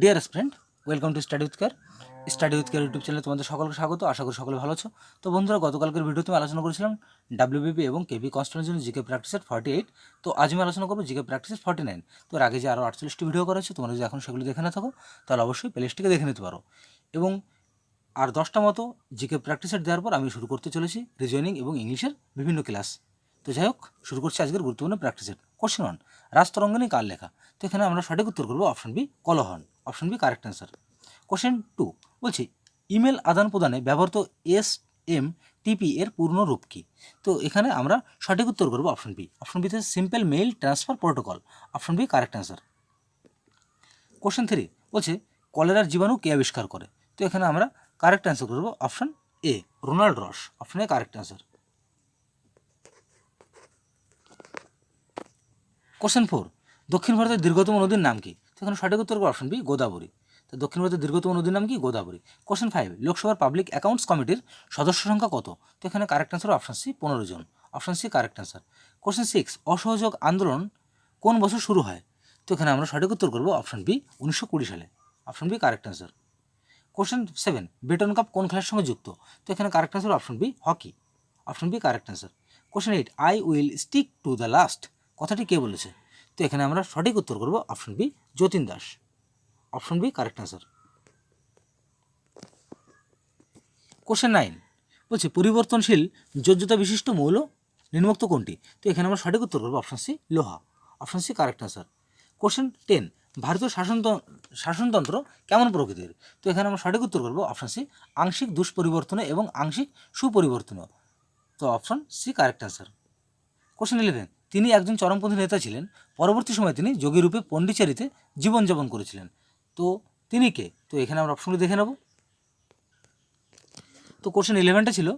Dear student welcome to study with care study with care YouTube চ্যানেলে তোমাদের সকলকে স্বাগত। আশা করি সকলে ভালো আছো। তো বন্ধুরা, গতকালকের ভিডিওতে আমি আলোচনা করেছিলাম ডাব্লিউবিপি এবং কেপি কনস্টেন্টের জন্য জিকে প্র্যাকটিসের ফর্টি এইট তো আজ আমি আলোচনা করব জিকে প্র্যাকটিসের ফর্টি নাইন তো আগে যে আরও আটচল্লিশটি ভিডিও করা হয়েছে, তোমরা যদি এখন সেগুলো দেখে না থাকো, তাহলে অবশ্যই প্লেলিস্টটিকে দেখে নিতে পারো। এবং আর দশটা মতো জিকে প্র্যাকটিসের দেওয়ার পর আমি শুরু করতে চলেছি রিজয়নিং এবং ইংলিশের বিভিন্ন ক্লাস তো যাই হোক, শুরু করছি আজকের গুরুত্বপূর্ণ প্র্যাকটিসের কোশ্চেন ওয়ান রাজতরঙ্গিনী কার লেখা? তো এখানে আমরা সঠিক উত্তর করব option B Kalhan. Option B correct answer question two বলছি ইমেল আদান প্রদানে ব্যবহৃত এস এম টিপি এর পূর্ণ রূপ কী? তো এখানে আমরা সঠিক উত্তর করব অপশন বি অপশন বিতে simple mail transfer protocol option B correct answer question three বলছে, কলেরার জীবাণু কে আবিষ্কার করে? তো এখানে আমরা কারেক্ট অ্যান্সার করব option A Ronald Ross. Option A correct answer question four, দক্ষিণ ভারতের দীর্ঘতম নদীর নাম কি? এখানে সঠিক উত্তর অপশন বি গোদাবরী। তো দক্ষিণ ভারতের দীর্ঘতম নদীর নাম কি? গোদাবরী। কোশ্চেন ফাইভ লোকসভার পাবলিক অ্যাকাউন্টস কমিটির সদস্য সংখ্যা কত? তো এখানে কারেক্ট অ্যান্সার অপশন সি পনেরো জন। Option C correct answer question six অসহযোগ আন্দোলন কোন বছর শুরু হয়? তো এখানে আমরা সঠিক উত্তর করব অপশন বি উনিশশো কুড়ি সালে। Option B correct answer question seven Beighton cup কোন খেলার সঙ্গে যুক্ত? তো এখানে correct answer option B hockey. Option B correct answer question eight I will stick to the last কথাটি কে বলেছে? তো এখানে আমরা সঠিক উত্তর করব option B Jatin Das. Option B correct answer question nine বলছে পরিবর্তনশীল যোজ্যতা বিশিষ্ট মৌল নির্মুক্ত কোনটি? তো এখানে আমরা সঠিক উত্তর করব অপশন সি লোহা। Option C correct answer question ten ভারতীয় শাসনতন্ত্র শাসনতন্ত্র কেমন প্রকৃতির? তো এখানে আমরা সঠিক উত্তর করব অপশন সি আংশিক দুষ্পরিবর্তনে এবং আংশিক সুপরিবর্তনীয় তো option C correct answer question eleven তিনি একজন চরমপন্থী নেতা ছিলেন। পরবর্তী সময়ে তিনি যোগীরূপে পণ্ডিচেরিতে জীবনযাপন করেছিলেন। তো তিনি কে? তো এখানে আমরা অপশনগুলি দেখে নেব। তো কোশ্চেন ইলেভেনটা ছিল,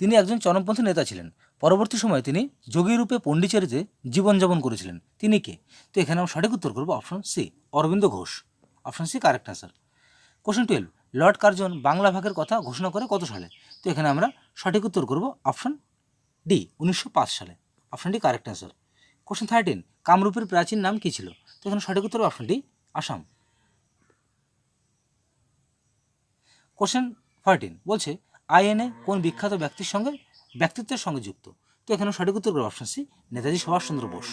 তিনি একজন চরমপন্থী নেতা ছিলেন। পরবর্তী সময়ে তিনি যোগীরূপে পণ্ডিচেরিতে জীবনযাপন করেছিলেন। তিনি কে? তো এখানে আমরা সঠিক উত্তর করব option C Aurobindo Ghosh. Option C correct answer question twelve Lord Curzon Bangla ভাগের কথা ঘোষণা করে কত সালে? তো এখানে আমরা সঠিক উত্তর করব অপশন ডি উনিশশো পাঁচ সালে। Option D correct answer question thirteen কামরূপের প্রাচীন নাম কী ছিল? তো এখানে সঠিক উত্তর option D Assam. Question fourteen বলছে আইএনএ কোন বিখ্যাত ব্যক্তির সঙ্গে ব্যক্তিত্বের সঙ্গে যুক্ত? তো এখানে সঠিক উত্তর করব option C, Netaji Subhas Chandra Bose.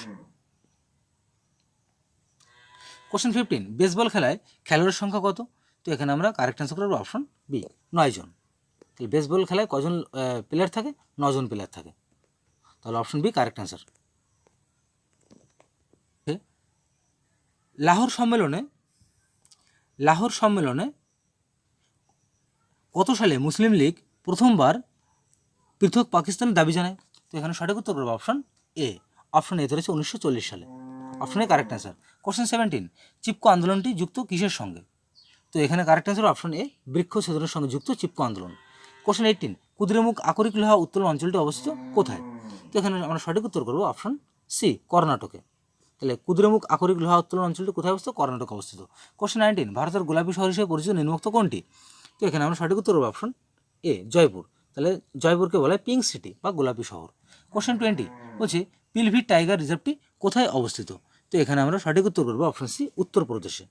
Question fifteen baseball খেলায় খেলোয়াড়ের সংখ্যা কত? তো এখানে আমরা কারেক্ট অ্যান্সার করব অপশন বি, নয় জন। তাহলে বেসবল খেলায় কজন প্লেয়ার থাকে? নজন প্লেয়ার থাকে। তাহলে option B correct answer Lahore সম্মেলনে লাহোর সম্মেলনে কত সালে মুসলিম লীগ প্রথমবার পৃথক পাকিস্তানের দাবি জানায়? তো এখানে সঠিক উত্তর করব অপশন এ অপশন এ ধরেছে উনিশশো চল্লিশ সালে। Option A correct answer question seventeen Chipko আন্দোলনটি যুক্ত কিসের সঙ্গে? তো এখানে কারেক্ট অ্যান্সার অপশন এ বৃক্ষ ছেদনের সঙ্গে যুক্ত চিপকো আন্দোলন। কোশ্চেন এইটিন কুদ্রেমুখ আকরিক লোহা উত্তোলন অঞ্চলটি অবস্থিত কোথায়? তো এখানে আমরা সঠিক উত্তর করব অপশন সি কর্ণাটকে। তাহলে কুদ্রেমুখ আকরিক লোহা উত্তোলন অঞ্চলটি কোথায় অবস্থিত? কর্ণাটকে অবস্থিত। কোশ্চেন নাইনটিন ভারতের গোলাপী শহর হিসেবে পরিচিত নির্মুক্ত কোনটি? তো এখানে আমরা সঠিক উত্তর করব অপশন এ জয়পুর। তাহলে জয়পুরকে বলা হয় পিঙ্ক সিটি বা গোলাপি শহর। কোশ্চেন টোয়েন্টি বলছে পিলভিট টাইগার রিজার্ভটি কোথায় অবস্থিত? তো এখানে আমরা সঠিক উত্তর করব অপশন সি উত্তরপ্রদেশে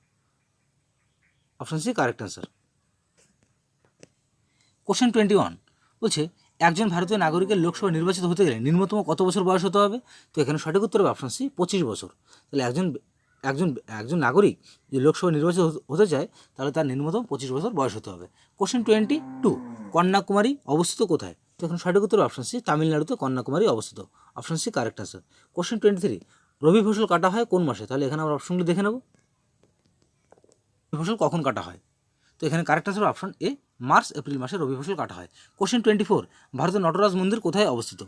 option C correct answer question twenty one বলছে একজন ভারতীয় নাগরিকের লোকসভা নির্বাচিত হতে গেলে নিম্নতম কত বছর বয়স হতে হবে? তো এখানে সঠিক উত্তর হবে অপশন সি পঁচিশ বছর। তাহলে একজন একজন একজন নাগরিক যে লোকসভা নির্বাচিত হতে- চায়, তাহলে তার নিম্নতম পঁচিশ বছর বয়স হতে হবে। কোশ্চেন টোয়েন্টি টু কন্যাকুমারী অবস্থিত কোথায়? তো এখন সঠিক উত্তর অপশন সি তামিলনাড়ুতে কন্যাকুমারী অবস্থিত। Option C correct answer question twenty three rabi ফসল কাটা হয় কোন মাসে? তাহলে এখানে আমরা অপশনগুলো দেখে নেব। ফসল কখন কাটা হয়? তো এখানে correct answer option A March, April মাসে রবি ফসল কাটা হয়। কোশ্চেন টোয়েন্টি ফোর ভারতের নটরাজ মন্দির কোথায় অবস্থিত?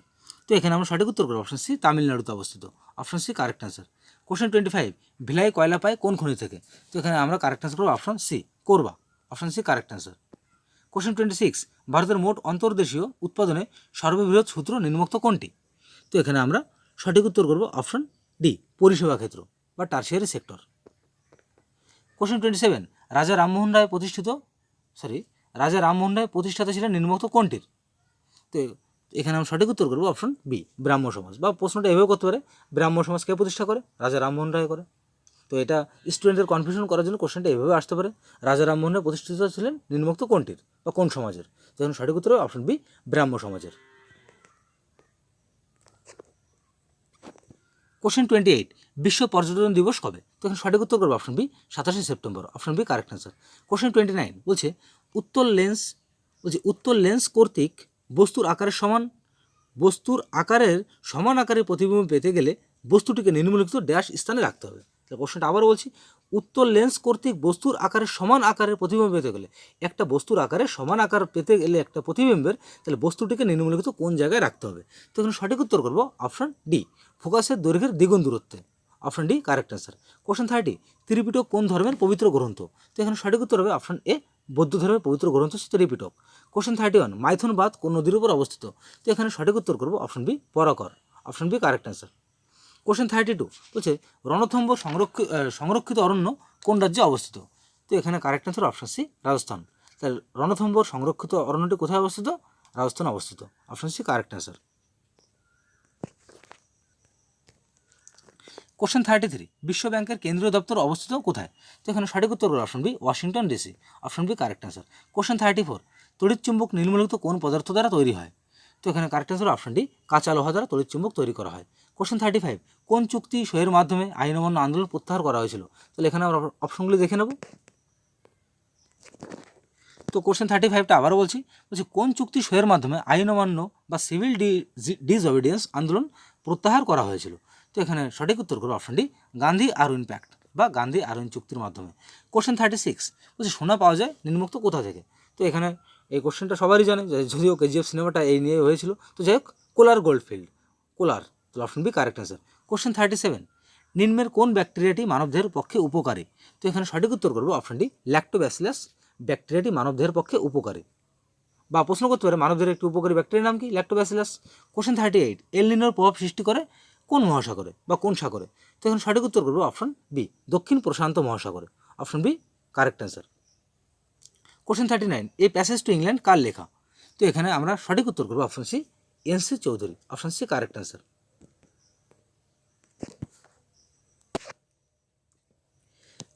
তো এখানে আমরা সঠিক উত্তর করব। অপশন সি তামিলনাড়ুতে অবস্থিত। Option C correct answer question twenty five Bhilai কয়লা পায়, কোন খনি থেকে? তো এখানে আমরা কারেক্ট আনসার করব option C Korba. Option C correct answer question twenty six ভারতের মোট অন্তর্দেশীয় উৎপাদনে সর্ববৃহৎ সূত্র নিম্নোক্ত কোনটি? তো এখানে আমরা সঠিক উত্তর করব অপশন ডি পরিষেবা ক্ষেত্র বা tertiary sector question twenty seven Raja Rammohan Roy প্রতিষ্ঠিত সরি রাজা রামমোহন রায় প্রতিষ্ঠাতা ছিলেন নিম্নোক্ত কোনটির তো এখানে আমরা সঠিক উত্তর করব অপশন বি ব্রাহ্ম সমাজ। বা প্রশ্নটা এভাবে করতে পারে ব্রাহ্ম সমাজ কে প্রতিষ্ঠা করে? রাজা রামমোহন রায় করে। তো এটা স্টুডেন্টদের কনফিউশন করার জন্য কোশ্চেনটা এভাবে আসতে পারে, রাজা রামমোহনের প্রতিষ্ঠিত ছিলেন নিম্নোক্ত কোনটির বা কোন সমাজের? তো এখন সঠিক উত্তর অপশন বি ব্রাহ্ম সমাজের। কোশ্চেন টোয়েন্টি এইট বিশ্ব পর্যটন দিবস কবে? তো এখানে সঠিক উত্তর করবে অপশন বি সাতাশে September option B correct answer question twenty nine বলছে উত্তর লেন্স বলছে উত্তর লেন্স কর্তৃক বস্তুর আকারের সমান, বস্তুর আকারের সমান আকারের প্রতিবিম্ব পেতে গেলে বস্তুটিকে নিম্নলিখিত ড্যাশ স্থানে রাখতে হবে। তাহলে কোশ্চেনটা আবারও বলছি উত্তর লেন্স কর্তৃক বস্তুর আকারের সমান আকারের প্রতিবিম্ব পেতে গেলে, একটা বস্তুর আকারে সমান আকার পেতে গেলে একটা প্রতিবিম্বের, তাহলে বস্তুটিকে নিম্নলিখিত কোন জায়গায় রাখতে হবে? তো এখানে সঠিক উত্তর করব অপশন ডি ফোকাসের দৈর্ঘ্যের দ্বিগুণ দূরত্বে। Option D correct answer question thirty Tripitaka কোন ধর্মের পবিত্র গ্রন্থ? তো এখানে সঠিক উত্তর হবে অপশন এ বৌদ্ধ ধর্মের পবিত্র গ্রন্থ Tripitaka. Question thirty one Maithon বাদ কোন নদীর উপর অবস্থিত? তো এখানে সঠিক উত্তর করব option B Barakar option B correct answer question thirty two বলছে রণথম্ব সংরক্ষিত সংরক্ষিত অরণ্য কোন রাজ্যে অবস্থিত? তো এখানে correct answer option C Rajasthan. তাহলে রণথম্বর সংরক্ষিত অরণ্যটি কোথায় অবস্থিত? রাজস্থান অবস্থিত। Option C correct answer question thirty three বিশ্ব ব্যাংকের কেন্দ্রীয় দপ্তর অবস্থিত কোথায়? তো এখানে সঠিক উত্তর হলো option B Washington DC option B correct answer question thirty four তড়িৎ চুম্বক নিম্নলিখিত কোন পদার্থ দ্বারা তৈরি হয়? তো এখানে কারেক্ট অ্যান্সার অপশন ডি কাঁচা লোহা দ্বারা তড়িৎ চুম্বক তৈরি করা হয়। কোশ্চেন থার্টি ফাইভ কোন চুক্তি সইয়ের মাধ্যমে আইন অমান্য আন্দোলন প্রত্যাহার করা হয়েছিল? তাহলে এখানে আমরা অপশনগুলি দেখে নেব। তো কোশ্চেন থার্টি ফাইভটা আবারও বলছি বলছি কোন চুক্তি সইয়ের মাধ্যমে আইন অমান্য বা সিভিল ডিসঅবিডিয়েন্স আন্দোলন প্রত্যাহার করা হয়েছিল? তো এখানে সঠিক উত্তর করব option D Gandhi Irwin pact বা গান্ধী আরউইন চুক্তির মাধ্যমে। কোশ্চেন থার্টি সিক্স বলছি সোনা পাওয়া যায় নিম্নোক্ত কোথা থেকে? তো এখানে এই কোশ্চেনটা সবারই জানে যদিও কেজিএফ সিনেমাটা এই নিয়ে হয়েছিল। তো যাই হোক, কোলার গোল্ডফিল্ড কোলার, তাহলে option B correct answer question thirty seven নিম্নের কোন ব্যাকটেরিয়াটি মানবদেহের পক্ষে উপকারী? তো এখানে সঠিক উত্তর করব অপশন ডি ল্যাক্টোব্যাসিলাস ব্যাকটেরিয়াটি মানবদেহের পক্ষে উপকারী। বা প্রশ্ন করতে পারে, মানবদেহের একটি উপকারী ব্যাকটেরিয়ার নাম কি? ল্যাক্টোব্যাসিলাস কোশ্চেন থার্টি এইট এলনিনোর প্রভাব সৃষ্টি করে মহাসাগরে বা কোন সাগরে? তো এখন সঠিক উত্তর করব অপশন বি দক্ষিণ প্রশান্ত মহাসাগরে। Option B correct answer question thirty nine এই প্যাসেজ টু ইংল্যান্ড কার লেখা? তো এখানে আমরা সঠিক উত্তর করব option C N C Chaudhuri option C correct answer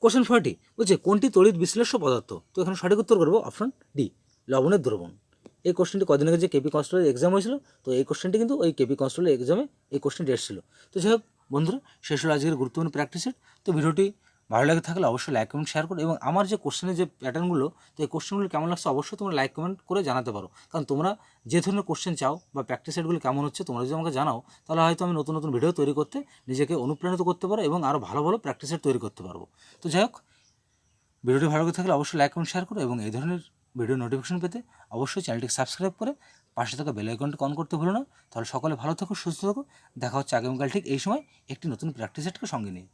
question forty বলছে কোনটি তড়িৎ বিশ্লেষ্য পদার্থ? তো এখানে সঠিক উত্তর করব অপশন ডি লবণের দ্রবণ। এই কোশ্চেনটি কদিন আগে যে কেপি কনস্টেবলের এক্সাম হয়েছিল, তো এই কোশ্চেনটি কিন্তু ওই কেপি কনস্টেবলের এক্সামে এই কোশ্চেনটি এসেছিল। তো যাই হোক, বন্ধুরা, শেষ হলো আজকের গুরুত্বপূর্ণ প্র্যাকটিসের তো ভিডিওটি ভালো লাগে থাকলে অবশ্যই লাইক কমেন্ট শেয়ার করো এবং আমার যে কোশ্চেনের যে প্যাটার্নগুলো তো এই কোশ্চেনগুলো কেমন লাগছে অবশ্যই তোমরা লাইক কমেন্ট করে জানাতে পারো। কারণ তোমরা যে ধরনের কোশ্চেন চাও বা প্র্যাকটিস সেটগুলো কেমন হচ্ছে তোমরা যদি আমাকে জানাও, তাহলে হয়তো আমি নতুন নতুন ভিডিও তৈরি করতে নিজেকে অনুপ্রাণিত করতে পারো এবং আরও ভালো ভালো প্র্যাকটিস সেট তৈরি করতে পারব। তো যাই হোক, ভিডিওটি ভালো থাকলে অবশ্যই লাইক কমেন্ট শেয়ার করো এবং এই ধরনের ভিডিও নোটিফিকেশন পেতে অবশ্যই চ্যানেলটিকে সাবস্ক্রাইব করে পাশে থাকা বেল আইকনটি অন করতে ভুলো না। তাহলে সকলে ভালো থাকো, সুস্থ থাকো। দেখা হচ্ছে আগামীকাল ঠিক এই সময় একটি নতুন প্র্যাকটিস সেটকে সঙ্গে নিয়ে।